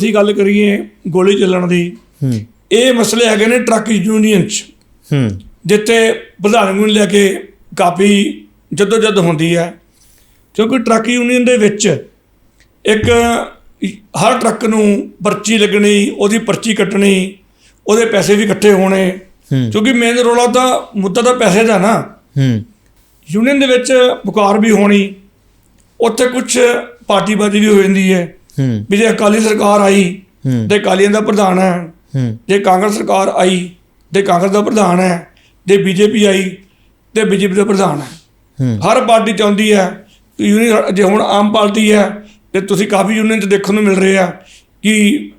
ਅਸੀਂ ਗੱਲ ਕਰੀਏ ਗੋਲੀ ਚੱਲਣ ਦੀ ਇਹ ਮਸਲੇ ਹੈਗੇ ਨੇ ਟਰੱਕ ਯੂਨੀਅਨ ਚ। ਹੂੰ। ਜਿੱਥੇ ਪ੍ਰਧਾਨ ਨੂੰ ਲੈ ਕੇ ਕਾਫੀ ਜਦੋਜਦ ਹੁੰਦੀ ਹੈ। ਕਿਉਂਕਿ ਟਰੱਕ ਯੂਨੀਅਨ ਦੇ ਵਿੱਚ ਇੱਕ ਹਰ ਟਰੱਕ ਨੂੰ ਪਰਚੀ ਲੱਗਣੀ ਉਹਦੀ ਪਰਚੀ ਕੱਟਣੀ ਉਹਦੇ ਪੈਸੇ ਵੀ ਇਕੱਠੇ ਹੋਣੇ। ਕਿਉਂਕਿ ਮੇਨ ਰੋਲਾ ਤਾਂ ਮੁੱਦਾ ਤਾਂ ਪੈਸੇ ਦਾ ਨਾ। ਹੂੰ। ਯੂਨੀਅਨ ਦੇ ਵਿੱਚ ਪੁਕਾਰ ਵੀ ਹੋਣੀ। ਉੱਥੇ ਕੁਝ ਪਾਰਟੀਬਾਜ਼ੀ ਵੀ ਹੋ ਜਾਂਦੀ ਹੂੰ। ਵੀ ਜੇ ਅਕਾਲੀ ਸਰਕਾਰ ਆਈ ਹੂੰ। ਤੇ ਅਕਾਲੀਆਂ ਦਾ ਪ੍ਰਧਾਨ ਹੈ। ਹੂੰ। ਜੇ ਕਾਂਗਰਸ ਸਰਕਾਰ ਆਈ ਤੇ ਕਾਂਗਰਸ ਦਾ ਪ੍ਰਧਾਨ ਹੈ। ਜੇ ਬੀਜੇਪੀ ਆਈ ਤੇ ਬੀਜੇਪੀ ਦਾ ਪ੍ਰਧਾਨ ਹੈ। ਹਰ ਪਾਰਟੀ ਚਾਹੁੰਦੀ ਹੈ ਕਿ ਯੂਨੀਅਨ ਜੇ ਹੁਣ ਆਮ ਪਾਰਟੀ ਹੈ ਤੇ ਤੁਸੀਂ ਕਾਫੀ ਯੂਨੀਅਨ ਚ ਦੇਖਣ ਨੂੰ ਮਿਲ ਰਹੇ ਆ ਕਿ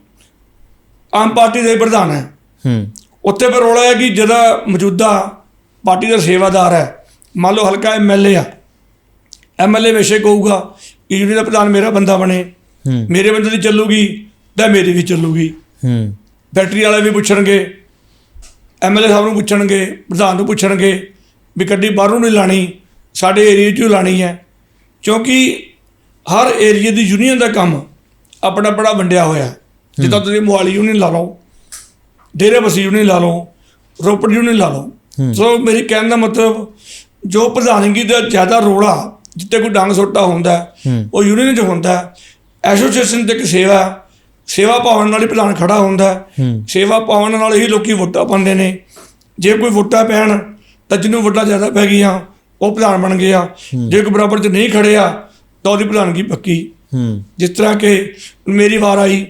ਆਮ ਪਾਰਟੀ ਦੇ ਪ੍ਰਧਾਨ ਹੈ। ਹੂੰ। ਉੱਥੇ ਫਿਰ ਰੋਲਾ ਹੈ ਕਿ ਜਿਹੜਾ ਮੌਜੂਦਾ ਪਾਰਟੀ ਦਾ ਸੇਵਾਦਾਰ ਹੈ ਮੰਨ ਲਓ ਹਲਕਾ ਐਮਐਲਏ ਆ। ਐਮਐਲਏ ਵੇਸ਼ੇ ਕਹੂਗਾ ਕਿ ਯੂਨੀਅਨ ਦਾ ਪ੍ਰਧਾਨ ਮੇਰਾ ਬੰਦਾ ਬਣੇ। ਮੇਰੇ ਬੰਦੇ ਦੀ ਚੱਲੂਗੀ ਤਾਂ ਮੇਰੀ ਵੀ ਚੱਲੂਗੀ। ਹੂੰ। ਫੈਕਟਰੀ ਵਾਲੇ ਵੀ ਪੁੱਛਣਗੇ ਐਮਐਲਏ ਸਾਹਿਬ ਨੂੰ ਪੁੱਛਣਗੇ ਪ੍ਰਧਾਨ ਨੂੰ ਪੁੱਛਣਗੇ ਵੀ ਗੱਡੀ ਬਾਹਰੋਂ ਨਹੀਂ ਲਾਣੀ ਸਾਡੇ ਏਰੀਆ 'ਚ ਲਾਣੀ ਹੈ। ਕਿਉਂਕਿ ਹਰ ਏਰੀਆ ਦੀ ਯੂਨੀਅਨ ਦਾ ਕੰਮ ਆਪਣਾ ਬੜਾ ਵੰਡਿਆ ਹੋਇਆ ਜਿੱਦਾਂ ਤੁਸੀਂ ਮੋਹਾਲੀ ਯੂਨੀਅਨ ਲਾ ਲਓ ਡੇਰੇ ਬਸੀ ਯੂਨੀਅਨ ਲਾ ਲਓ ਰੋਪੜ ਯੂਨੀਅਨ ਲਾ ਲਓ। ਸੋ ਮੇਰੀ ਕਹਿਣ ਦਾ ਮਤਲਬ ਜੋ ਪ੍ਰਧਾਨਗੀ ਦਾ ਜ਼ਿਆਦਾ ਰੋਲਾ ਜਿੱਤੇ ਕੋਈ ਡੰਗ ਸੋਟਾ ਹੁੰਦਾ। ਉਹ ਯੂਨੀਅਨ 'ਚ ਹੁੰਦਾ। ਐਸੋਸੀਏਸ਼ਨ ਤੇ ਇੱਕ ਸੇਵਾ। ਸੇਵਾ ਪਾਉਣ ਨਾਲ ਹੀ ਪ੍ਰਧਾਨ ਖੜਾ ਹੁੰਦਾ ਸੇਵਾ ਪਾਉਣ ਨਾਲ ਹੀ ਲੋਕੀ ਵੋਟਾਂ ਪਾਉਂਦੇ ਨੇ। ਜੇ ਕੋਈ ਵੋਟਾਂ ਪੈਣ ਤਾਂ ਜਿਹਨੂੰ ਵੋਟਾਂ ਜ਼ਿਆਦਾ ਪੈ ਗਈਆਂ ਉਹ ਪ੍ਰਧਾਨ ਬਣ ਗਿਆ। ਜੇ ਕੋਈ ਬਰਾਬਰ 'ਚ ਨਹੀਂ ਖੜਿਆ ਤਾਂ ਉਹਦੀ ਪ੍ਰਧਾਨਗੀ ਪੱਕੀ। ਜਿਸ ਤਰ੍ਹਾਂ ਕਿ ਮੇਰੀ ਵਾਰ ਆਈ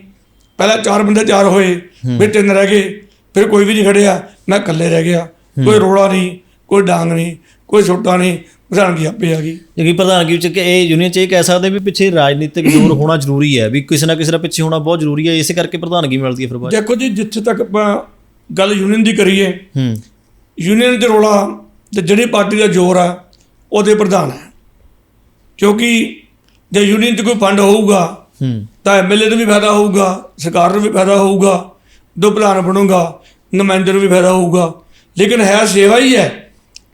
ਪਹਿਲਾਂ ਚਾਰ ਬੰਦੇ ਚਾਰ ਹੋਏ ਫਿਰ ਤਿੰਨ ਰਹਿ ਗਏ ਫਿਰ ਕੋਈ ਵੀ ਨਹੀਂ ਖੜਿਆ ਮੈਂ ਇਕੱਲੇ ਰਹਿ ਗਿਆ। ਕੋਈ ਰੋਲਾ ਨਹੀਂ ਕੋਈ ਡਾਂਗ ਨਹੀਂ ਕੋਈ ਛੋਟਾ ਨਹੀਂ ਪ੍ਰਧਾਨਗੀ ਆਪੇ ਆ ਗਈ। ਜਿਹੜੀ ਪ੍ਰਧਾਨਗੀ ਵਿੱਚ ਕਿ ਇਹ ਯੂਨੀਅਨ ਚ ਇਹ ਕਹਿ ਸਕਦੇ ਵੀ ਪਿੱਛੇ ਰਾਜਨੀਤਿਕ ਜ਼ੋਰ ਹੋਣਾ ਜ਼ਰੂਰੀ ਹੈ ਵੀ ਕਿਸੇ ਨਾ ਕਿਸੇ ਦਾ ਪਿੱਛੇ ਹੋਣਾ ਬਹੁਤ ਜ਼ਰੂਰੀ ਹੈ ਇਸੇ ਕਰਕੇ ਪ੍ਰਧਾਨਗੀ ਮਿਲਦੀ ਹੈ ਫਿਰ ਬਾਅਦ 'ਚ। ਦੇਖੋ ਜੀ ਜਿੱਥੇ ਤੱਕ ਆਪਾਂ ਗੱਲ ਯੂਨੀਅਨ ਦੀ ਕਰੀਏ ਹੂੰ। ਯੂਨੀਅਨ ਦੇ ਰੋਲਾ ਤੇ ਜਿਹੜੀ ਪਾਰਟੀ ਦਾ ਜ਼ੋਰ ਆ ਉਹਦੇ ਪ੍ਰਧਾਨ ਹੈ। ਕਿਉਂਕਿ ਜੇ ਯੂਨੀਅਨ 'ਚ ਕੋਈ ਫੰਡ ਹੋਊਗਾ ਹੂੰ। ਤਾਂ ਐਮਐਲਏ ਨੂੰ ਵੀ ਫਾਇਦਾ ਹੋਊਗਾ ਸਰਕਾਰ ਨੂੰ ਵੀ ਫਾਇਦਾ ਹੋਊਗਾ ਦੋ ਪ੍ਰਧਾਨ ਬਣੂਗਾ ਨੁਮਾਇੰਦੇ ਨੂੰ ਵੀ ਫਾਇਦਾ ਹੋਊਗਾ। ਲੇਕਿਨ ਹੈ ਸੇਵਾ ਹੀ ਹੈ।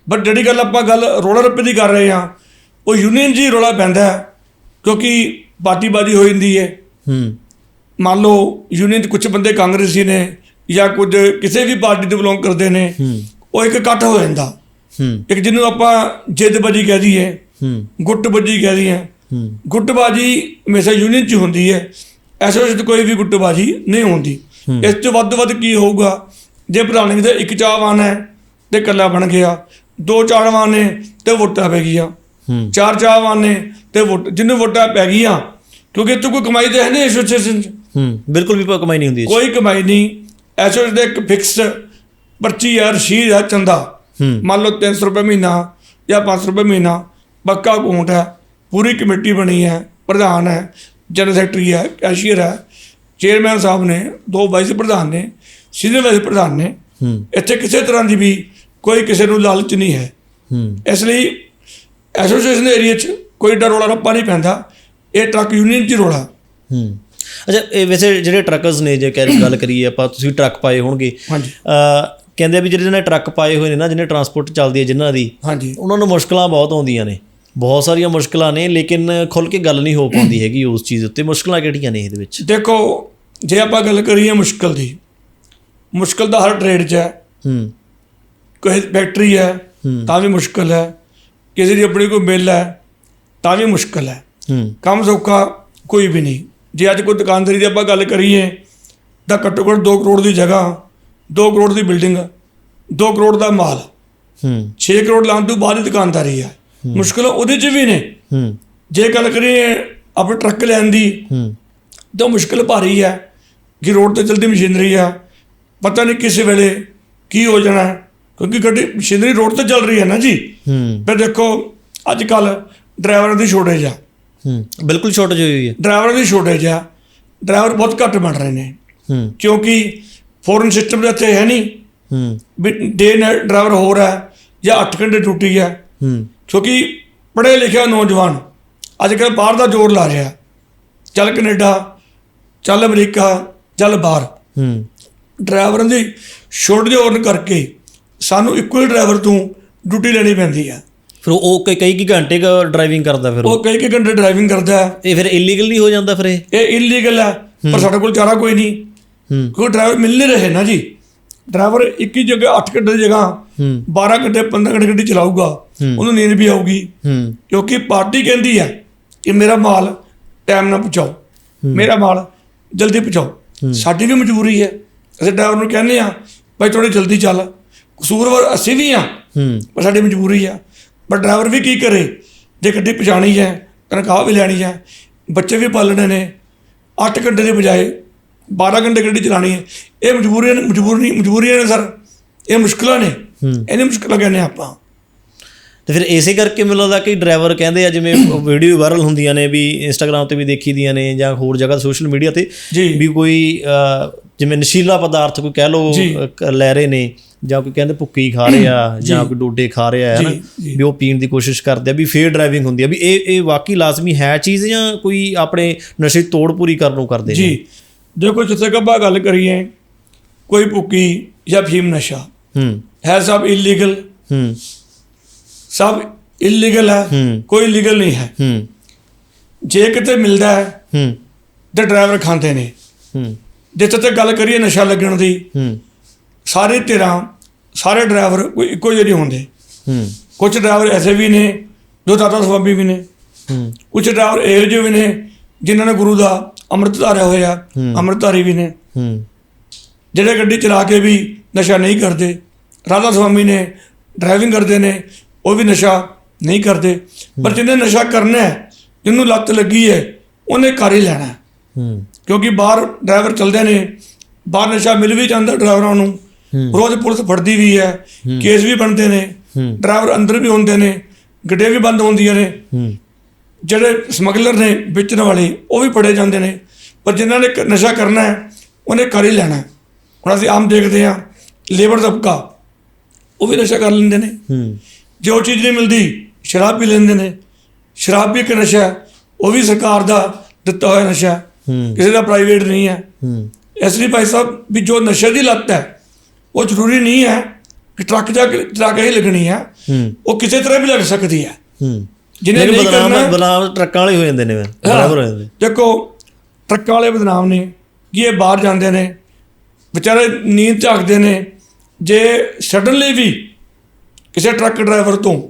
ਬਟ ਜਿਹੜੀ ਗੱਲ ਆਪਾਂ ਗੱਲ ਰੋਲਾ ਰੱਪੇ ਦੀ ਕਰ ਰਹੇ ਹਾਂ ਉਹ ਯੂਨੀਅਨ ਹੀ ਰੋਲਾ ਪੈਂਦਾ ਹੈ ਕਿਉਂਕਿ ਪਾਰਟੀਬਾਜ਼ੀ ਹੋ ਜਾਂਦੀ ਹੈ। ਹੂੰ। ਮੰਨ ਲਓ ਯੂਨੀਅਨ 'ਚ ਕੁਝ ਬੰਦੇ ਕਾਂਗਰਸੀ ਨੇ ਜਾਂ ਕੁਝ ਕਿਸੇ ਵੀ ਪਾਰਟੀ ਤੋਂ ਬਿਲੋਂਗ ਕਰਦੇ ਨੇ ਹੂੰ। ਉਹ ਇੱਕ ਇਕੱਠ ਹੋ ਜਾਂਦਾ। ਹੂੰ। ਇੱਕ ਜਿਹਨੂੰ ਆਪਾਂ ਜਿੱਦਬਾਜੀ ਕਹਿ ਦਈਏ ਹੂੰ। ਗੁੱਟਬਾਜੀ ਕਹਿ ਦਈਏ। ਹੂੰ। ਗੁੱਟਬਾਜੀ ਹਮੇਸ਼ਾ ਯੂਨੀਅਨ 'ਚ ਹੁੰਦੀ ਹੈ। ਐਸੋਸੀਏਸ਼ਨ ਕੋਈ ਵੀ ਗੁੱਟਬਾਜੀ ਨਹੀਂ ਹੁੰਦੀ। ਇਸ ਤੋਂ ਵੱਧ ਵੱਧ ਕੀ ਹੋਊਗਾ? ਜੇ ਪ੍ਰਧਾਨਗੀ ਦਾ ਇੱਕ ਚਾਹਵਾਨ ਹੈ ਤੇ ਇਕੱਲਾ ਬਣ ਗਿਆ ਦੋ ਚਾਹਵਾਨ ਨੇ ਤੇ ਵੋਟਾਂ ਪੈ ਗਈਆਂ। ਚਾਰ ਚਾਹਵਾਨ ਨੇ ਤੇ ਵੋਟ ਜਿਹਨੂੰ ਵੋਟਾਂ ਪੈ ਗਈਆਂ ਕਿਉਂਕਿ ਇੱਥੇ ਕੋਈ ਕਮਾਈ ਤਾਂ ਹੈ ਨਹੀਂ ਐਸੋਸੀਏਸ਼ਨ 'ਚ ਹੂੰ ਬਿਲਕੁਲ ਵੀ ਕਮਾਈ ਨਹੀਂ ਹੁੰਦੀ। ਕੋਈ ਕਮਾਈ ਨਹੀਂ। ਐਸੋਸੀਏਸ਼ਨ ਦਾ ਇੱਕ ਫਿਕਸ ਪਰਚੀ ਹੈ ਰਸੀਦ ਹੈ ਚੰਦਾ। ਮੰਨ ਲਓ 300 ਰੁਪਏ ਮਹੀਨਾ ਜਾਂ 500 ਰੁਪਏ ਮਹੀਨਾ ਪੱਕਾ ਅਕਾਊਂਟ ਹੈ ਪੂਰੀ ਕਮੇਟੀ ਬਣੀ ਹੈ ਪ੍ਰਧਾਨ ਹੈ ਜਨਰਲ ਸੈਕਟਰੀ ਹੈ ਕੈਸ਼ੀਅਰ ਹੈ ਚੇਅਰਮੈਨ ਸਾਹਿਬ ਨੇ ਦੋ ਵਾਈਸ ਪ੍ਰਧਾਨ ਨੇ ਸੀਨੀਅਰ ਵਾਈਸ ਪ੍ਰਧਾਨ ਨੇ। ਇੱਥੇ ਕਿਸੇ ਤਰ੍ਹਾਂ ਦੀ ਵੀ ਕੋਈ ਕਿਸੇ ਨੂੰ ਲਾਲਚ ਨਹੀਂ ਹੈ। ਹੂੰ। ਇਸ ਲਈ ਐਸੋਸੀਏਸ਼ਨ ਏਰੀਆ 'ਚ ਕੋਈ ਡਰ ਰੌਲਾ ਰੱਪਾ ਨਹੀਂ ਪੈਂਦਾ। ਇਹ ਟਰੱਕ ਯੂਨੀਅਨ 'ਚ ਰੌਲਾ। ਹੂੰ। ਅੱਛਾ ਇਹ ਵੈਸੇ ਜਿਹੜੇ ਟਰੱਕਰਸ ਨੇ ਜੇ ਕਹਿ ਗੱਲ ਕਰੀਏ ਆਪਾਂ ਤੁਸੀਂ ਟਰੱਕ ਪਾਏ ਹੋਣਗੇ। ਹਾਂਜੀ। ਅ ਕਹਿੰਦੇ ਆ ਵੀ ਜਿਹੜੇ ਨੇ ਟਰੱਕ ਪਾਏ ਹੋਏ ਨੇ ਨਾ ਜਿਹਨੇ ਟਰਾਂਸਪੋਰਟ ਚੱਲਦੀ ਹੈ ਜਿਨ੍ਹਾਂ ਦੀ ਹਾਂਜੀ। ਉਹਨਾਂ ਨੂੰ ਮੁਸ਼ਕਲਾਂ ਬਹੁਤ ਆਉਂਦੀਆਂ ਨੇ। ਬਹੁਤ ਸਾਰੀਆਂ ਮੁਸ਼ਕਲਾਂ ਨੇ ਲੇਕਿਨ ਖੁੱਲ ਕੇ ਗੱਲ ਨਹੀਂ ਹੋ ਪਾਉਂਦੀ ਹੈਗੀ ਉਸ ਚੀਜ਼ ਉੱਤੇ। ਮੁਸ਼ਕਲਾਂ ਕਿਹੜੀਆਂ ਨੇ ਇਹਦੇ ਵਿੱਚ? ਦੇਖੋ ਜੇ ਆਪਾਂ ਗੱਲ ਕਰੀਏ ਮੁਸ਼ਕਲ ਦੀ ਮੁਸ਼ਕਲ ਤਾਂ ਹਰ ਟ੍ਰੇਡ 'ਚ ਹੈ। ਹੂੰ। ਕੋਈ ਫੈਕਟਰੀ ਹੈ। ਤਾਂ ਵੀ ਮੁਸ਼ਕਲ ਹੈ। ਕਿਸੇ ਦੀ ਆਪਣੀ ਕੋਈ ਮਿੱਲ ਹੈ ਤਾਂ ਵੀ ਮੁਸ਼ਕਲ ਹੈ। ਕੰਮ ਸੌਖਾ ਕੋਈ ਵੀ ਨਹੀਂ। ਜੇ ਅੱਜ ਕੋਈ ਦੁਕਾਨਦਾਰੀ ਦੀ ਆਪਾਂ ਗੱਲ ਕਰੀਏ ਤਾਂ ਘੱਟੋ ਘੱਟ 2 ਕਰੋੜ ਦੀ ਜਗ੍ਹਾ 2 ਕਰੋੜ ਦੀ ਬਿਲਡਿੰਗ 2 ਕਰੋੜ ਦਾ ਮਾਲ ਹੂੰ। 6 ਕਰੋੜ ਲਾਉਣ ਤੋਂ ਬਾਅਦ ਹੀ ਦੁਕਾਨਦਾਰੀ ਹੈ। ਮੁਸ਼ਕਲ ਉਹਦੇ 'ਚ ਵੀ ਨੇ। ਹੂੰ। ਜੇ ਗੱਲ ਕਰੀਏ ਆਪਣੇ ਟਰੱਕ ਲੈਣ ਦੀ ਹੂੰ। ਤਾਂ ਮੁਸ਼ਕਲ ਭਾਰੀ ਹੈ ਕਿ ਰੋਡ ਤੇ ਚਲਦੀ ਮਸ਼ੀਨਰੀ ਆ ਪਤਾ ਨਹੀਂ ਕਿਸ ਵੇਲੇ ਕੀ ਹੋ ਜਾਣਾ। ਕਿਉਂਕਿ ਗੱਡੀ ਮਸ਼ੀਨਰੀ ਰੋਡ ਤੇ ਚੱਲ ਰਹੀ ਹੈ ਨਾ ਜੀ। ਹੂੰ। ਫਿਰ ਦੇਖੋ ਅੱਜ ਕੱਲ ਡਰਾਈਵਰਾਂ ਦੀ ਸ਼ੋਰਟੇਜ ਆ। ਹੂੰ ਬਿਲਕੁਲ ਸ਼ਾਰਟੇਜ ਹੋਈ ਹੋਈ ਹੈ। ਡਰਾਈਵਰਾਂ ਦੀ ਸ਼ੋਰਟੇਜ ਆ। ਡਰਾਈਵਰ ਬਹੁਤ ਘੱਟ ਬਣ ਰਹੇ ਨੇ। ਹੂੰ। ਕਿਉਂਕਿ ਫੋਰਨ ਸਿਸਟਮ ਦੇ ਇੱਥੇ ਹੈ ਨਹੀਂ ਹੂੰ। ਵੀ ਡੇ ਡਰਾਈਵਰ ਹੋ ਰਿਹਾ ਹੈ ਜਾਂ 8 ਘੰਟੇ ਡਿਊਟੀ ਹੈ। ਹੂੰ। ਕਿਉਂਕਿ ਪੜ੍ਹੇ ਲਿਖਿਆ ਨੌਜਵਾਨ ਅੱਜ ਕੱਲ੍ਹ ਬਾਹਰ ਦਾ ਜ਼ੋਰ ਲਾ ਰਿਹਾ। ਚੱਲ ਕੈਨੇਡਾ ਚੱਲ ਅਮਰੀਕਾ ਚੱਲ ਬਾਹਰ। ਹੂੰ। ਡਰਾਈਵਰਾਂ ਦੀ ਸ਼ੋਰਟੇਜ ਹੋਣ ਕਰਕੇ ਸਾਨੂੰ ਇੱਕੋ ਹੀ ਡਰਾਈਵਰ ਤੋਂ ਡਿਊਟੀ ਲੈਣੀ ਪੈਂਦੀ ਹੈ ਫਿਰ ਉਹ ਕਈ ਕਈ ਕੀ ਘੰਟੇ ਡਰਾਈਵਿੰਗ ਕਰਦਾ ਫਿਰ ਉਹ? ਕਈ ਕਈ ਘੰਟੇ ਡਰਾਈਵਿੰਗ ਕਰਦਾ। ਇਹ ਫਿਰ ਇਲੀਗਲ ਨਹੀਂ ਹੋ ਜਾਂਦਾ ਫਿਰ ਇਹ? ਇਹ ਇਲੀਗਲ ਹੈ ਪਰ ਸਾਡੇ ਕੋਲ ਚਾਰਾ ਕੋਈ ਨਹੀਂ। ਕੋਈ ਡਰਾਈਵਰ ਮਿਲ ਨਹੀਂ ਰਹੇ ਨਾ ਜੀ। ਡਰਾਈਵਰ ਇੱਕ ਹੀ ਜਗ੍ਹਾ 8 ਘੰਟੇ ਦੀ ਜਗ੍ਹਾ ਹੂੰ। 12 ਘੰਟੇ 15 ਘੰਟੇ ਗੱਡੀ ਚਲਾਊਗਾ। ਉਹਨੂੰ ਨੀਂਦ ਵੀ ਆਊਗੀ। ਕਿਉਂਕਿ ਪਾਰਟੀ ਕਹਿੰਦੀ ਹੈ ਕਿ ਮੇਰਾ ਮਾਲ ਟਾਈਮ ਨਾਲ ਪਹੁੰਚਾਓ। ਮੇਰਾ ਮਾਲ ਜਲਦੀ ਪਹੁੰਚਾਓ। ਸਾਡੀ ਵੀ ਮਜਬੂਰੀ ਹੈ। ਅਸੀਂ ਡਰਾਈਵਰ ਨੂੰ ਕਹਿੰਦੇ ਆ ਭਾਈ ਥੋੜੀ ਜਲਦੀ ਚੱਲ। ਕਸੂਰਵਾਰ ਅਸੀਂ ਵੀ ਆ ਹੂੰ। ਪਰ ਸਾਡੀ ਮਜਬੂਰੀ ਆ। ਪਰ ਡਰਾਈਵਰ ਵੀ ਕੀ ਕਰੇ? ਜੇ ਗੱਡੀ ਪਹੁੰਚਾਣੀ ਹੈ ਤਨਖਾਹ ਵੀ ਲੈਣੀ ਹੈ ਬੱਚੇ ਵੀ ਪਾਲਣੇ ਨੇ 8 ਘੰਟੇ ਦੇ ਬਜਾਏ 12 ਘੰਟੇ ਗੱਡੀ ਚਲਾਣੀ ਹੈ। ਇਹ ਮਜਬੂਰੀਆਂ ਨੇ ਮਜਬੂਰ ਨਹੀਂ ਮਜਬੂਰੀਆਂ ਨੇ ਸਰ। ਇਹ ਮੁਸ਼ਕਲਾਂ ਨੇ। ਇਹਨੇ ਮੁਸ਼ਕਲਾਂ ਕਹਿੰਦੇ ਆਪਾਂ। ਤੇ ਫਿਰ ਇਸੇ ਕਰਕੇ ਮੈਨੂੰ ਲੱਗਦਾ ਕਿ ਡਰਾਈਵਰ ਕਹਿੰਦੇ ਆ ਜਿਵੇਂ ਵੀਡੀਓ ਵਾਇਰਲ ਹੁੰਦੀਆਂ ਨੇ ਵੀ ਇੰਸਟਾਗ੍ਰam ਤੇ ਵੀ ਦੇਖੀ ਦੀਆਂ ਨੇ ਜਾਂ ਹੋਰ ਜਗ੍ਹਾ ਸੋਸ਼ਲ ਮੀਡੀਆ ਤੇ। ਵੀ ਕੋਈ ਜਿਵੇਂ ਨਸ਼ੀਲਾ ਪਦਾਰਥ ਕੋਈ ਕਹਿ ਲੋ। ਲੈ ਰਹੇ ਨੇ ਜਾਂ ਕੋਈ ਕਹਿੰਦੇ ਭੁੱਕੀ ਖਾ ਰਹੇ ਆ ਜਾਂ। ਕੋਈ ਡੋਡੇ ਖਾ ਰਹੇ ਹੈ ਨਾ ਵੀ ਉਹ ਪੀਣ ਦੀ ਕੋਸ਼ਿਸ਼ ਕਰਦੇ ਆ ਵੀ ਫੇਰ ਡਰਾਈਵਿੰਗ ਹੁੰਦੀ ਆ ਵੀ ਇਹ ਇਹ ਵਾਕਈ ਲਾਜ਼ਮੀ ਹੈ ਚੀਜ਼ ਜਾਂ ਕੋਈ ਆਪਣੇ ਨਸ਼ੇ ਤੋੜ ਪੂਰੀ ਕਰਨ ਨੂੰ ਕਰਦੇ ਨੇ? ਜੀ ਦੇਖੋ ਜਿੱਥੇ ਕੱਬਾ ਗੱਲ ਕਰੀਏ ਕੋਈ ਭੁੱਕੀ ਜਾਂ ਫੀਮ ਨਸ਼ਾ ਹੂੰ। ਹੈ ਸਭ ਇਲੀਗਲ ਹੂੰ। ਸਭ ਇਲੀਗਲ ਹੈ। ਹੂੰ। ਕੋਈ ਲੀਗਲ ਨਹੀਂ ਹੈ। ਹੂੰ। ਜੇ ਕਿਤੇ ਮਿਲਦਾ ਹੈ ਹੂੰ। ਤੇ ਡਰਾਈਵਰ ਖਾਂਦੇ ਨੇ। ਹੂੰ। ਜਿੱਥੇ ਤੱਕ ਗੱਲ ਕਰੀਏ ਨਸ਼ਾ ਲੱਗਣ ਦੀ ਹੂੰ। ਸਾਰੇ ਧਿਰਾਂ ਸਾਰੇ ਡਰਾਈਵਰ ਕੋਈ ਇੱਕੋ ਜਿਹੇ ਨਹੀਂ ਹੁੰਦੇ। ਹੂੰ। ਕੁਝ ਡਰਾਈਵਰ ਐਸੇ ਵੀ ਨੇ ਜੋ ਦਾਦਾ ਸਵਾਮੀ ਵੀ ਨੇ। ਹੂੰ। ਕੁਝ ਡਰਾਈਵਰ ਇਹੋ ਜਿਹੇ ਵੀ ਨੇ ਜਿਨ੍ਹਾਂ ਨੇ ਗੁਰੂ ਦਾ ਅੰਮ੍ਰਿਤ ਧਾਰਿਆ ਹੋਇਆ ਅੰਮ੍ਰਿਤਧਾਰੀ ਵੀ ਨੇ। ਹੂੰ। ਜਿਹੜੇ ਗੱਡੀ ਚਲਾ ਕੇ ਵੀ ਨਸ਼ਾ ਨਹੀਂ ਕਰਦੇ ਰਾਧਾ ਸਵਾਮੀ ਨੇ ਡਰਾਈਵਿੰਗ ਕਰਦੇ ਨੇ ਉਹ ਵੀ ਨਸ਼ਾ ਨਹੀਂ ਕਰਦੇ। ਪਰ ਜਿਹਨੇ ਨਸ਼ਾ ਕਰਨਾ ਹੈ ਜਿਹਨੂੰ ਲੱਤ ਲੱਗੀ ਹੈ ਉਹਨੇ ਕਰ ਹੀ ਲੈਣਾ ਕਿਉਂਕਿ ਬਾਹਰ ਡਰਾਈਵਰ ਚੱਲਦੇ ਨੇ ਬਾਹਰ ਨਸ਼ਾ ਮਿਲ ਵੀ ਜਾਂਦਾ ਡਰਾਈਵਰਾਂ ਨੂੰ। ਰੋਜ਼ ਪੁਲਿਸ ਫੜਦੀ ਵੀ ਹੈ ਕੇਸ ਵੀ ਬਣਦੇ ਨੇ ਡਰਾਈਵਰ ਅੰਦਰ ਵੀ ਹੁੰਦੇ ਨੇ ਗੱਡੀਆਂ ਵੀ ਬੰਦ ਹੁੰਦੀਆਂ ਨੇ। ਜਿਹੜੇ ਸਮਗਲਰ ਨੇ ਵੇਚਣ ਵਾਲੇ ਉਹ ਵੀ ਫੜੇ ਜਾਂਦੇ ਨੇ। ਪਰ ਜਿਨ੍ਹਾਂ ਨੇ ਨਸ਼ਾ ਕਰਨਾ ਹੈ ਉਹਨੇ ਕਰ ਹੀ ਲੈਣਾ। ਹੁਣ ਅਸੀਂ ਆਮ ਦੇਖਦੇ ਹਾਂ ਲੇਬਰ ਤਬਕਾ ਉਹ ਵੀ ਨਸ਼ਾ ਕਰ ਲੈਂਦੇ ਨੇ। ਜੇ ਉਹ ਚੀਜ਼ ਨਹੀਂ ਮਿਲਦੀ ਸ਼ਰਾਬ ਪੀ ਲੈਂਦੇ ਨੇ। ਸ਼ਰਾਬ ਵੀ ਇੱਕ ਨਸ਼ਾ ਹੈ ਉਹ ਵੀ ਸਰਕਾਰ ਦਾ ਦਿੱਤਾ ਹੋਇਆ ਨਸ਼ਾ ਕਿਸੇ ਦਾ ਪ੍ਰਾਈਵੇਟ ਨਹੀਂ ਹੈ। ਇਸ ਲਈ ਭਾਈ ਸਾਹਿਬ ਵੀ ਜੋ ਨਸ਼ੇ ਦੀ ਲੱਤ ਹੈ ਉਹ ਜ਼ਰੂਰੀ ਨਹੀਂ ਹੈ ਕਿ ਟਰੱਕ ਜਾ ਕੇ ਚਲਾ ਕੇ ਹੀ ਲੱਗਣੀ ਹੈ। ਉਹ ਕਿਸੇ ਤਰ੍ਹਾਂ ਵੀ ਲੱਗ ਸਕਦੀ ਹੈ। ਜਿਹਨੇ ਨਹੀਂ ਕਰਨਾ ਬਦਨਾਮ ਟਰੱਕਾਂ ਵਾਲੇ ਹੋ ਜਾਂਦੇ ਨੇ ਡਰਾਈਵਰ ਹੋ। ਜਾਂਦੇ। ਦੇਖੋ ਟਰੱਕਾਂ ਵਾਲੇ ਬਦਨਾਮ ਨੇ ਕਿ ਇਹ ਬਾਹਰ ਜਾਂਦੇ ਨੇ ਵਿਚਾਰੇ ਨੀਂਦ ਝਾਕਦੇ ਨੇ। ਜੇ ਸਡਨਲੀ ਵੀ ਕਿਸੇ ਟਰੱਕ ਡਰਾਈਵਰ ਤੋਂ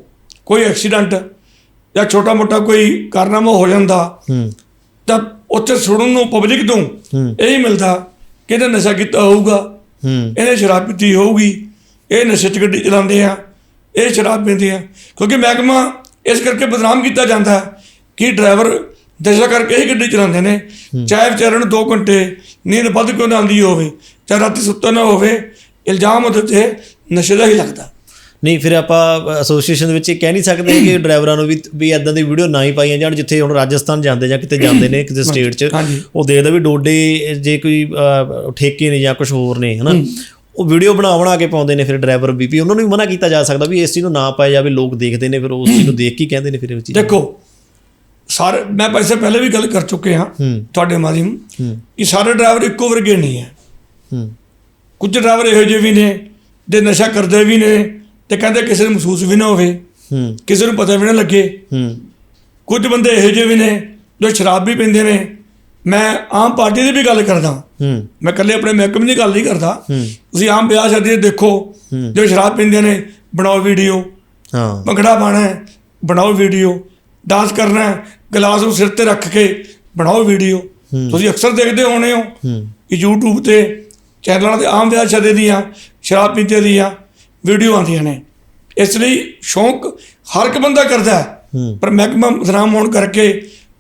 ਕੋਈ ਐਕਸੀਡੈਂਟ ਜਾਂ ਛੋਟਾ ਮੋਟਾ ਕੋਈ ਕਾਰਨਾਮਾ ਹੋ ਜਾਂਦਾ ਹੂੰ। ਤਾਂ ਉੱਥੇ ਸੁਣਨ ਨੂੰ ਪਬਲਿਕ ਤੋਂ। ਇਹ ਹੀ ਮਿਲਦਾ ਕਿ ਇਹਨੇ ਨਸ਼ਾ ਕੀਤਾ ਹੋਊਗਾ। ਇਹਨੇ ਸ਼ਰਾਬ ਪੀਤੀ ਹੋਊਗੀ। ਇਹ ਨਸ਼ੇ 'ਚ ਗੱਡੀ ਚਲਾਉਂਦੇ ਆ। ਇਹ ਸ਼ਰਾਬ ਪੀਂਦੇ ਆ। ਕਿਉਂਕਿ ਮਹਿਕਮਾ ਇਸ ਕਰਕੇ ਬਦਨਾਮ ਕੀਤਾ ਜਾਂਦਾ ਕਿ ਡਰਾਈਵਰ ਨਸ਼ਾ ਕਰਕੇ ਹੀ ਗੱਡੀ ਚਲਾਉਂਦੇ ਨੇ। ਚਾਹੇ ਵਿਚਾਰੇ ਨੂੰ 2 ਘੰਟੇ ਨੀਂਦ ਵੱਧ ਕਿਉਂ ਨਾ ਆਉਂਦੀ ਹੋਵੇ ਚਾਹੇ ਰਾਤੀ ਸੁੱਤਾ ਨਾ ਹੋਵੇ ਇਲਜ਼ਾਮ ਉਹਦੇ ਤੇ ਨਸ਼ੇ ਦਾ ਹੀ ਲੱਗਦਾ। ਨਹੀਂ ਫਿਰ ਆਪਾਂ ਐਸੋਸੀਏਸ਼ਨ ਦੇ ਵਿੱਚ ਇਹ ਕਹਿ ਨਹੀਂ ਸਕਦੇ ਕਿ ਡਰਾਈਵਰਾਂ ਨੂੰ ਵੀ ਵੀ ਇਦਾਂ ਦੀ ਵੀਡੀਓ ਨਾ ਹੀ ਪਾਈਆਂ ਜਾਣ ਜਿੱਥੇ ਹੁਣ ਰਾਜਸਥਾਨ ਜਾਂਦੇ ਜਾਂ ਕਿਤੇ ਜਾਂਦੇ ਨੇ ਕਿਸੇ ਸਟੇਟ 'ਚ। ਉਹ ਦੇਖਦੇ ਵੀ ਡੋਡੇ ਜੇ ਕੋਈ ਠੇਕੇ ਨੇ ਜਾਂ ਕੁਝ ਹੋਰ ਨੇ ਹਨਾ? ਉਹ ਵੀਡੀਓ ਬਣਾ ਬਣਾ ਕੇ ਪਾਉਂਦੇ ਨੇ ਫਿਰ ਡਰਾਈਵਰ ਵੀ ਉਹਨਾਂ ਨੂੰ ਵੀ ਮਨਾ ਕੀਤਾ ਜਾ ਸਕਦਾ ਵੀ ਇਸ ਚੀਜ਼ ਨੂੰ ਨਾ ਪਾਇਆ ਜਾਵੇ ਲੋਕ ਦੇਖਦੇ ਨੇ ਫਿਰ ਉਸ ਚੀਜ਼ ਨੂੰ ਦੇਖ ਕੇ ਕਹਿੰਦੇ ਨੇ ਫਿਰ ਇਹ ਚੀਜ਼। ਦੇਖੋ ਸਾਰੇ ਮੈਂ ਪੈਸੇ ਪਹਿਲੇ ਵੀ ਗੱਲ ਕਰ ਚੁੱਕੇ ਹਾਂ ਤੁਹਾਡੇ ਮਾਧਿਅਮ ਕਿ ਸਾਰੇ ਡਰਾਈਵਰ ਇੱਕੋ ਵਰਗੇ ਨਹੀਂ ਹੈ। ਹੂੰ। ਕੁਝ ਡਰਾਈਵਰ ਇਹੋ ਜਿਹੇ ਵੀ ਨੇ ਦੇ ਨਸ਼ਾ ਕਰਦੇ ਵੀ ਨੇ ਤੇ ਕਹਿੰਦੇ ਕਿਸੇ ਨੂੰ ਮਹਿਸੂਸ ਵੀ ਨਾ ਹੋਵੇ ਹੂੰ। ਕਿਸੇ ਨੂੰ ਪਤਾ ਵੀ ਨਾ ਲੱਗੇ। ਹੂੰ। ਕੁਝ ਬੰਦੇ ਇਹੋ ਜਿਹੇ ਵੀ ਨੇ ਜੋ ਸ਼ਰਾਬ ਵੀ ਪੀਂਦੇ ਨੇ। ਮੈਂ ਆਮ ਪਾਰਟੀ ਦੀ ਵੀ ਗੱਲ ਕਰਦਾ। ਹੂੰ। ਮੈਂ ਇਕੱਲੇ ਆਪਣੇ ਮਹਿਕਮੇ ਦੀ ਗੱਲ ਨਹੀਂ ਕਰਦਾ। ਹੂੰ। ਤੁਸੀਂ ਆਮ ਵਿਆਹ ਸ਼ਾਦੀ ਦੇਖੋ ਜੋ ਸ਼ਰਾਬ ਪੀਂਦੇ ਨੇ ਬਣਾਓ ਵੀਡੀਓ। ਹਾਂ। ਭੰਗੜਾ ਪਾਣਾ ਹੈ ਬਣਾਓ ਵੀਡੀਓ। ਡਾਂਸ ਕਰਨਾ ਹੈ ਗਲਾਸ ਨੂੰ ਸਿਰ ਤੇ ਰੱਖ ਕੇ ਬਣਾਓ ਵੀਡੀਓ। ਤੁਸੀਂ ਅਕਸਰ ਦੇਖਦੇ ਹੋਣੇ ਹੋ ਹੂੰ। ਕਿ YouTube ਤੇ ਚੈਨਲਾਂ ਤੇ ਆਮ ਵਿਆਹ ਸ਼ਾਦੀ ਦੀਆਂ ਸ਼ਰਾਬ ਪੀਤੇ ਦੀਆਂ ਵੀਡੀਓ ਆਉਂਦੀਆਂ ਨੇ। ਇਸ ਲਈ ਸ਼ੌਂਕ ਹਰ ਇੱਕ ਬੰਦਾ ਕਰਦਾ ਹੈ। ਪਰ ਮਹਿਕਮਾ ਬਦਨਾਮ ਹੋਣ ਕਰਕੇ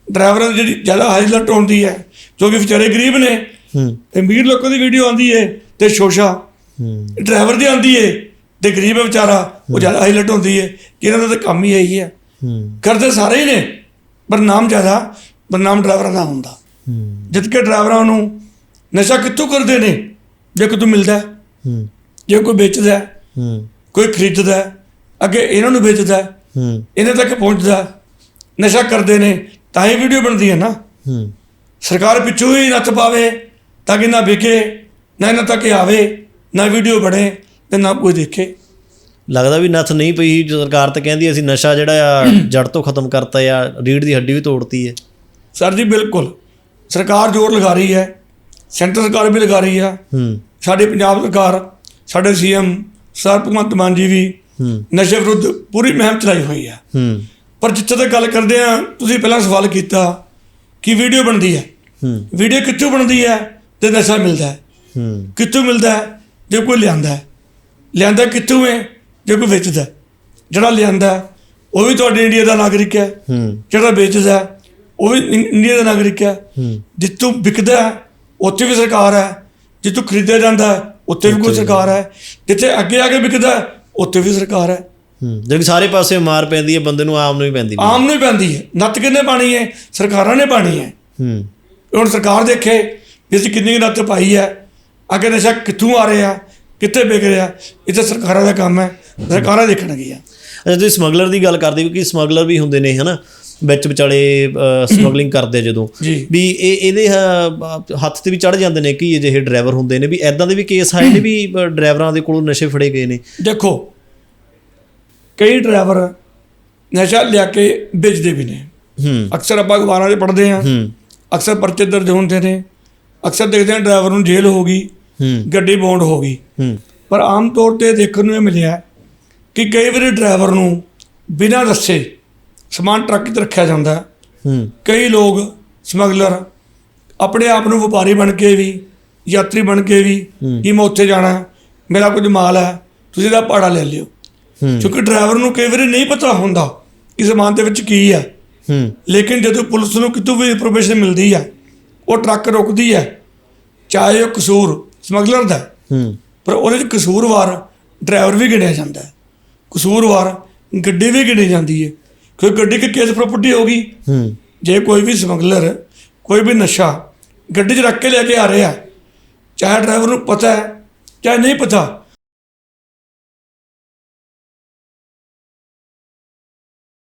ਡਰਾਈਵਰਾਂ ਦੀ ਜਿਹੜੀ ਜ਼ਿਆਦਾ ਹਾਈਲਾਈਟ ਹੁੰਦੀ ਹੈ ਜੋ ਕਿ ਵਿਚਾਰੇ ਗਰੀਬ ਨੇ ਤੇ ਅਮੀਰ ਲੋਕਾਂ ਦੀ ਵੀਡੀਓ ਆਉਂਦੀ ਹੈ ਤੇ ਸ਼ੋਸ਼ਾ। ਡਰਾਈਵਰ ਦੀ ਆਉਂਦੀ ਹੈ ਤੇ ਗਰੀਬ ਹੈ ਵਿਚਾਰਾ ਉਹ ਜ਼ਿਆਦਾ ਹਾਈਲਾਈਟ ਹੁੰਦੀ ਹੈ ਕਿ ਇਹਨਾਂ ਦਾ ਤਾਂ ਕੰਮ ਹੀ ਇਹੀ ਹੈ। ਕਰਦੇ ਸਾਰੇ ਹੀ ਨੇ ਪਰ ਨਾਮ ਜ਼ਿਆਦਾ ਬਦਨਾਮ ਡਰਾਈਵਰਾਂ ਦਾ ਹੁੰਦਾ। ਜਿੱਤ ਕੇ ਡਰਾਈਵਰਾਂ ਨੂੰ ਨਸ਼ਾ ਕਿੱਥੋਂ ਕਰਦੇ ਨੇ? ਜੇ ਕੋਈ ਮਿਲਦਾ ਜੇ ਕੋਈ ਵੇਚਦਾ ਹੈ, ਕੋਈ ਖਰੀਦਦਾ ਅੱਗੇ ਇਹਨਾਂ ਨੂੰ ਵੇਚਦਾ ਹੈ, ਇਹਨਾਂ ਤੱਕ ਪਹੁੰਚਦਾ। ਨਸ਼ਾ ਕਰਦੇ ਨੇ ਤਾਂ ਹੀ ਵੀਡੀਓ ਬਣਦੀ ਹੈ ਨਾ। ਹੂੰ। ਸਰਕਾਰ ਪਿੱਛੋਂ ਹੀ ਨੱਥ ਪਾਵੇ ਤਾਂ ਕਿ ਨਾ ਵਿਕੇ ਨਾ ਇਹਨਾਂ ਤੱਕ ਆਵੇ ਨਾ ਵੀਡੀਓ ਬਣੇ ਤੇ ਨਾ ਕੋਈ ਦੇਖੇ। ਲੱਗਦਾ ਵੀ ਨੱਥ ਨਹੀਂ ਪਈ ਜੋ ਸਰਕਾਰ ਤਾਂ ਕਹਿੰਦੀ ਅਸੀਂ ਨਸ਼ਾ ਜਿਹੜਾ ਆ ਜੜ ਤੋਂ ਖਤਮ ਕਰਤਾ ਆ ਰੀੜ ਦੀ ਹੱਡੀ ਵੀ ਤੋੜਤੀ ਹੈ। ਸਰ ਜੀ ਬਿਲਕੁਲ। ਸਰਕਾਰ ਜ਼ੋਰ ਲਗਾ ਰਹੀ ਹੈ ਸੈਂਟਰ ਸਰਕਾਰ ਵੀ ਲਗਾ ਰਹੀ ਆ। ਹੂੰ। ਸਾਡੀ ਪੰਜਾਬ ਸਰਕਾਰ ਸਾਡੇ ਸੀਐਮ ਸਰ ਭਗਵੰਤ ਮਾਨ ਜੀ ਵੀ ਨਸ਼ੇ ਵਿਰੁੱਧ ਪੂਰੀ ਮੁਹਿੰਮ ਚਲਾਈ ਹੋਈ ਆ। ਹੂੰ। ਪਰ ਜਿੱਥੇ ਤੱਕ ਗੱਲ ਕਰਦੇ ਆ ਤੁਸੀਂ ਪਹਿਲਾਂ ਸਵਾਲ ਕੀਤਾ ਕਿ ਵੀਡੀਓ ਬਣਦੀ ਹੈ। ਵੀਡੀਓ ਕਿੱਥੋਂ ਬਣਦੀ ਹੈ ਤੇ ਨਸ਼ਾ ਮਿਲਦਾ ਹੈ। ਕਿੱਥੋਂ ਮਿਲਦਾ ਹੈ ਜੇ ਕੋਈ ਲਿਆਂਦਾ ਹੈ। ਲਿਆਂਦਾ ਕਿੱਥੋਂ ਹੈ ਜੇ ਕੋਈ ਵੇਚਦਾ। ਜਿਹੜਾ ਲਿਆਂਦਾ ਉਹ ਵੀ ਤੁਹਾਡੇ ਇੰਡੀਆ ਦਾ ਨਾਗਰਿਕ ਹੈ। ਜਿਹੜਾ ਵੇਚਦਾ ਉਹ ਵੀ ਇੰਡੀਆ ਦਾ ਨਾਗਰਿਕ ਹੈ। ਜਿੱਥੋਂ ਵਿਕਦਾ ਉੱਥੇ ਵੀ ਸਰਕਾਰ ਹੈ। ਜਿੱਥੋਂ ਖਰੀਦਿਆ ਜਾਂਦਾ ਉੱਥੇ ਵੀ ਕੋਈ ਸਰਕਾਰ ਹੈ। ਜਿੱਥੇ ਅੱਗੇ ਆ ਕੇ ਵਿਕਦਾ ਉੱਥੇ ਵੀ ਸਰਕਾਰ ਹੈ। ਹੂੰ ਜਿਹੜੀ ਸਾਰੇ ਪਾਸੇ ਮਾਰ ਪੈਂਦੀ ਹੈ ਬੰਦੇ ਨੂੰ ਆਮ ਨੂੰ ਹੀ ਪੈਂਦੀ ਆਮ ਨੂੰ ਹੀ ਪੈਂਦੀ ਹੈ। ਨੱਤ ਕਿੰਨੇ ਪਾਣੀ ਹੈ? ਸਰਕਾਰਾਂ ਨੇ ਪਾਣੀ ਹੈ। ਹੂੰ। ਹੁਣ ਸਰਕਾਰ ਦੇਖੇ ਅਸੀਂ ਕਿੰਨੀ ਨੱਤ ਪਾਈ ਹੈ। ਅੱਗੇ ਨਸ਼ਾ ਕਿੱਥੋਂ ਆ ਰਿਹਾ? ਕਿੱਥੇ ਵਿਕ ਰਿਹਾ? ਇਹ ਤਾਂ ਸਰਕਾਰਾਂ ਦਾ ਕੰਮ ਹੈ। ਸਰਕਾਰਾਂ ਦੇਖਣਗੀਆਂ। ਅੱਛਾ ਤੁਸੀਂ ਸਮਗਲਰ ਦੀ ਗੱਲ ਕਰਦੇ ਹੋ ਕਿ ਸਮਗਲਰ ਵੀ ਹੁੰਦੇ ਨੇ ਹਨਾ? ਵਿੱਚ ਵਿਚਾਲੇ ਸਮਗਲਿੰਗ ਕਰਦੇ ਜਦੋਂ। ਵੀ ਇਹ ਇਹਦੇ ਹੱਥ ਤੇ ਵੀ ਚੜ ਜਾਂਦੇ ਨੇ ਕਿ ਅਜਿਹੇ ਡਰਾਈਵਰ ਹੁੰਦੇ ਨੇ ਵੀ ਐਦਾਂ ਦੇ ਵੀ ਕੇਸ ਆਏ ਨੇ ਵੀ ਡਰਾਈਵਰਾਂ ਦੇ ਕੋਲੋਂ ਨਸ਼ੇ ਫੜੇ ਗਏ ਨੇ। ਦੇਖੋ ਕਈ ਡਰਾਈਵਰ ਨਸ਼ਾ ਲਿਆ ਕੇ ਵੇਚਦੇ ਵੀ ਨੇ। ਹੂੰ। ਅਕਸਰ ਆਪਾਂ ਅਖਬਾਰਾਂ 'ਚ ਪੜ੍ਹਦੇ ਹਾਂ। ਹੂੰ। ਅਕਸਰ ਪਰਚੇ ਦਰਜ ਹੁੰਦੇ ਨੇ। ਅਕਸਰ ਦੇਖਦੇ ਹਾਂ ਡਰਾਈਵਰ ਨੂੰ ਜੇਲ੍ਹ ਹੋ ਗਈ ਹੂੰ। ਗੱਡੀ ਬੌਂਡ ਹੋ ਗਈ। ਹੂੰ। ਪਰ ਆਮ ਤੌਰ ਤੇ ਦੇਖਣ ਨੂੰ ਇਹ ਮਿਲਿਆ ਕਿ ਕਈ ਵਾਰੀ ਡਰਾਈਵਰ ਨੂੰ ਬਿਨਾਂ ਦੱਸੇ ਸਮਾਨ ਟਰੱਕ 'ਚ ਰੱਖਿਆ ਜਾਂਦਾ ਹੈ। ਹੂੰ। ਕਈ ਲੋਕ ਸਮਗਲਰ ਆਪਣੇ ਆਪ ਨੂੰ ਵਪਾਰੀ ਬਣ ਕੇ ਵੀ ਯਾਤਰੀ ਬਣ ਕੇ ਵੀ। ਕਿ ਮੈਂ ਉੱਥੇ ਜਾਣਾ ਹੈ, ਮੇਰਾ ਕੁਝ ਮਾਲ ਹੈ ਤੁਸੀਂ ਇਹਦਾ ਭਾੜਾ ਲੈ ਲਿਓ। ਹੂੰ। ਕਿਉਂਕਿ ਡਰਾਈਵਰ ਨੂੰ ਕਈ ਵਾਰੀ ਨਹੀਂ ਪਤਾ ਹੁੰਦਾ ਕਿ ਸਮਾਨ ਦੇ ਵਿੱਚ ਕੀ ਹੈ। ਹੂੰ। ਲੇਕਿਨ ਜਦੋਂ ਪੁਲਿਸ ਨੂੰ ਕਿਤੋਂ ਵੀ ਇਨਫੋਰਮੇਸ਼ਨ ਮਿਲਦੀ ਹੈ ਉਹ ਟਰੱਕ ਰੁਕਦੀ ਹੈ ਚਾਹੇ ਉਹ ਕਸੂਰ ਸਮਗਲਰ ਦਾ ਹੈ, ਹੂੰ। ਪਰ ਉਹਦੇ ਵਿੱਚ ਕਸੂਰਵਾਰ ਡਰਾਈਵਰ ਵੀ ਗਿਣਿਆ ਜਾਂਦਾ ਹੈ। ਕਸੂਰਵਾਰ ਗੱਡੀ ਵੀ ਗਿਣੀ ਜਾਂਦੀ ਹੈ। ਕਿਉਂਕਿ ਗੱਡੀ ਕਿ ਕੇਸ ਪ੍ਰਾਪਰਟੀ ਹੋਗੀ ਹੂੰ। ਜੇ ਕੋਈ ਵੀ ਸਮਗਲਰ ਕੋਈ ਵੀ ਨਸ਼ਾ ਗੱਡੀ 'ਚ ਰੱਖ ਕੇ ਲੈ ਕੇ ਆ ਰਿਹਾ ਚਾਹੇ ਡਰਾਈਵਰ ਨੂੰ ਪਤਾ ਹੈ ਚਾਹੇ ਨਹੀਂ ਪਤਾ